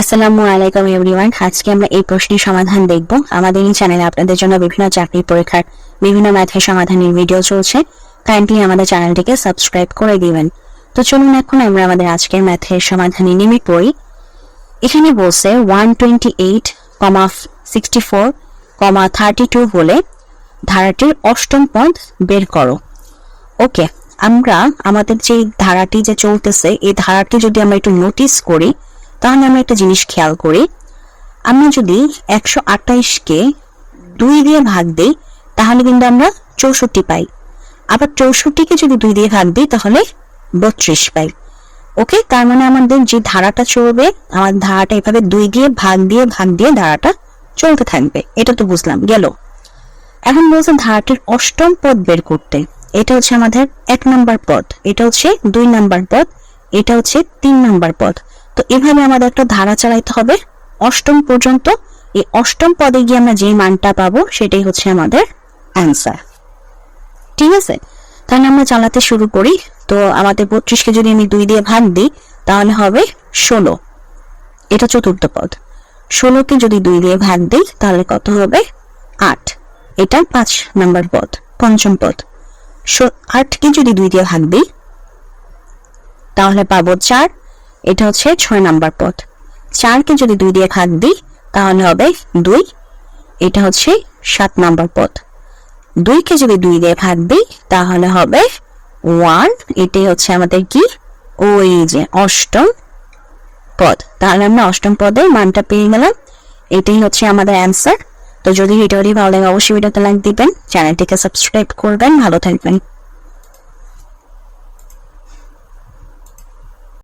আসসালামু আলাইকুম এভরিওয়ান। আজকে আমরা এই প্রশ্নের সমাধান দেখব। আমাদের এই চ্যানেলে আপনাদের জন্য বিভিন্ন চাকরির পরীক্ষার, বিভিন্ন ম্যাথের সমাধানের ভিডিও চলছে। কাইন্ডলি আমাদের চ্যানেলটিকে সাবস্ক্রাইব করে দিবেন। তো চলুন এখন আমরা আমাদের আজকের ম্যাথের সমাধানে নেমে পড়ি। এখানে বলছে one twenty eight comma sixty four comma thirty two বলে ধারাটির অষ্টম পদ বের করো। ওকে আমরা আমাদের যে ধারাটি যে চলতেছে, এই ধারাটি যদি আমরা একটু নোটিস করি তাহলে আমরা একটা জিনিস খেয়াল করি। আমরা যদি একশো আটাইশকে দুই দিয়ে ভাগ দিই, তাহলে কিন্তু আমরা চৌষট্টি পাই। আবার চৌষট্টিকে যদি দুই দিয়ে ভাগ দিই, তাহলে বত্রিশ পাই। ওকে? তার মানে আমাদের যে ধারাটা চলবে, আমার ধারাটা এভাবে দুই দিয়ে ভাগ দিয়ে ভাগ দিয়ে ধারাটা চলতে থাকবে। এটা তো বুঝলাম, গেল। এখন বলছে ধারাটির অষ্টম পদ বের করতে। এটা হচ্ছে আমাদের এক নাম্বার পদ। এটা হচ্ছে দুই নাম্বার পদ। এটা হচ্ছে তিন নাম্বার পদ। তো এভাবে আমাদের একটা ধারা চালাইতে হবে। অষ্টম পর্যন্ত এই অষ্টম পদে গিয়ে আমরা যে মানটা পাবো সেটাই হচ্ছে আমাদের অ্যান্সার ঠিক আছে? তাহলে আমরা চালাতে শুরু করি। তো আমাদের বত্রিশকে যদি আমি দুই দিয়ে ভাগ দিই, তাহলে হবে ষোলো। এটা চতুর্থ পদ। ষোলোকে যদি দুই দিয়ে ভাগ দিই, তাহলে কত হবে? আট। এটা পাঁচ নাম্বার পদ, পঞ্চম পদ। আটকে যদি দুই দিয়ে ভাগ দিই তাহলে পাবো চার। এটা হচ্ছে ছয় নাম্বার পদ। চারকে যদি দুই দিয়ে ভাগ দিই, তাহলে হবে দুই। এটা হচ্ছে সাত নাম্বার পদ। দুইকে যদি দুই দিয়ে ভাগ দিই, তাহলে হবে ওয়ান। এটাই হচ্ছে আমাদের কি? ওই যে অষ্টম পদ। তাহলে আমরা অষ্টম পদের মানটা পেয়ে গেলাম। এটাই হচ্ছে আমাদের অ্যান্সার তো যদি ভিডিওটি ভালো লাগে, অবশ্যই ভিডিওতে লাইক দিবেন, চ্যানেলটিকে সাবস্ক্রাইব করবেন। ভালো থাকবেন।